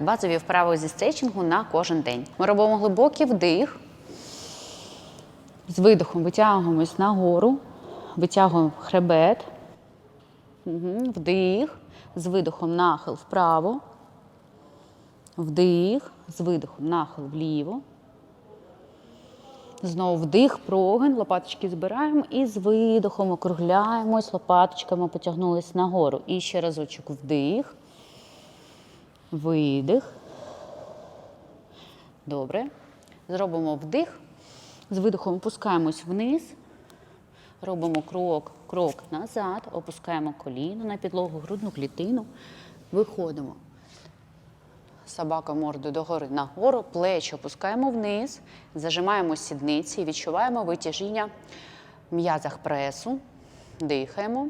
Базові вправи зі стретчингу на кожен день. Ми робимо глибокий вдих. З видихом витягуємось нагору, витягуємо хребет. Вдих. З видихом нахил вправо. Вдих. З видихом нахил вліво. Знову вдих, прогин, лопаточки збираємо і з видихом округляємось, лопаточками потягнулись нагору. І ще разочок вдих. Видих. Добре. Зробимо вдих. З видихом опускаємось вниз. Робимо крок, крок назад, опускаємо коліно на підлогу, грудну клітину. Виходимо. Собака мордою догори нагору, плечі опускаємо вниз, зажимаємо сідниці, відчуваємо витяжіння в м'язах пресу. Дихаємо.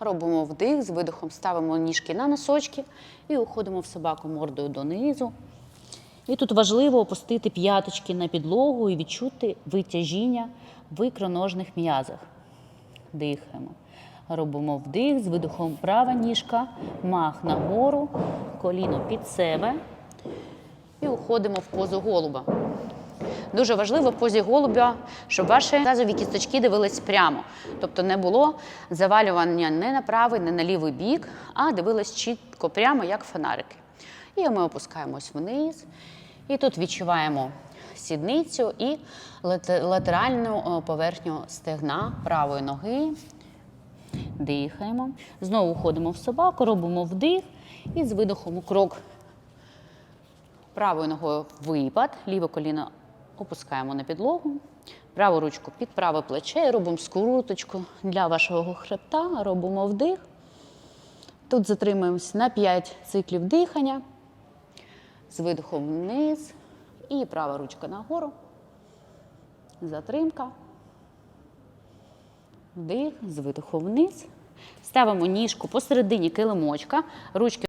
Робимо вдих, з видихом ставимо ніжки на носочки і уходимо в собаку мордою донизу. І тут важливо опустити п'яточки на підлогу і відчути витяжіння в ікроножних м'язах. Дихаємо. Робимо вдих, з видихом права ніжка, мах нагору, коліно під себе. І уходимо в позу голуба. Дуже важливо в позі голубя, щоб ваші тазові кісточки дивились прямо. Тобто не було завалювання не на правий, не на лівий бік, а дивились чітко прямо, як фонарики. І ми опускаємось вниз. І тут відчуваємо сідницю і латеральну поверхню стегна правої ноги. Дихаємо. Знову входимо в собаку, робимо вдих і з видихом крок Правою ногою випад, ліве коліно опускаємо на підлогу, праву ручку під праве плече, робимо скруточку для вашого хребта, робимо вдих. Тут затримуємося на 5 циклів дихання, з видихом вниз і права ручка нагору. Затримка. Вдих, з видихом вниз. Ставимо ніжку посередині килимочка, ручки